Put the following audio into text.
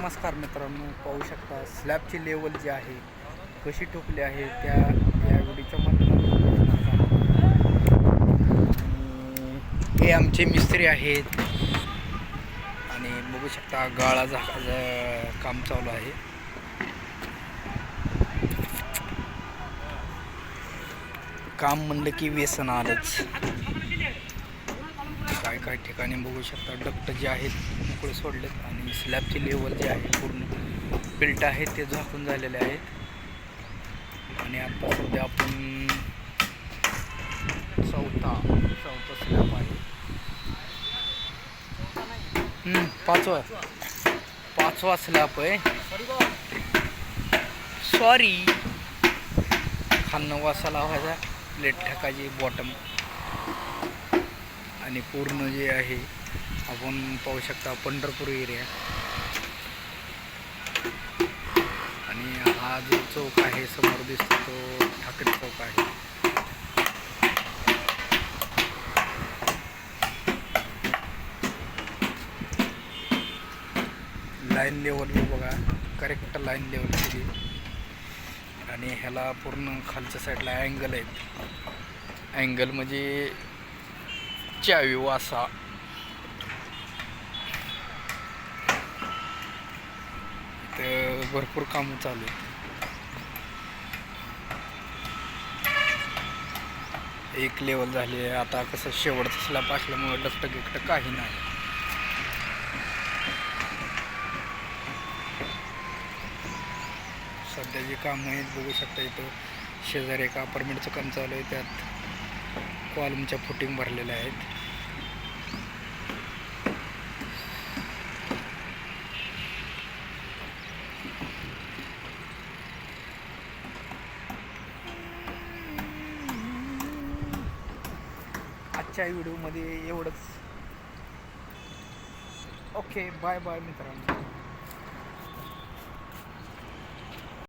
नमस्कार मित्रांनो पाहू शकता स्लॅबची लेवल जी आहे कशी ठोकली आहे त्या या व्हिडिओच्या माध्यमातून. हे आमचे मिस्त्री आहेत. आणि बघू शकता गाळा झा- काम चालू आहे. काम म्हणलं की व्यसन आलंच. काय काय ठिकाणी बघू शकता. डक्ट जे आहेत मोकळे सोडलेत आणि स्लॅबचे लेवल जे आहे पूर्ण बिल्ट आहेत ते झाकून झालेले आहेत. आणि आता सध्या आपण चौथा चौथा स्लॅब आहे. पाचवा. पाचवा स्लॅब आहे. सॉरी खालनं वासा लावायचा प्लेट टाकायची बॉटम आणि पूर्ण जे आहे आपण पाहू शकता पंढरपूर एरिया आणि हा जो चौक आहे समोर दिसतो तो ठाकरे चौक आहे. लाईन लेवल बघा करेक्ट लाईन लेवल केली आणि ह्याला पूर्ण खालच्या साईडला अँगल आहेत. अँगल म्हणजे चावी वासा तर भरपूर कामं चालू आहेत एक लेवल झाली आहे. आता कसं शेवटचा स्लॅब असल्यामुळे डस्ट गिफ्ट काही नाही. सध्या जे कामं आहेत बघू शकता इथं. शेजारी एक अपार्टमेंटचं काम चालू आहे त्यात कॉलमच्या फुटिंग भरलेल्या आहेत. आजच्या व्हिडिओमध्ये एवढंच. ओके बाय बाय मित्रांनो.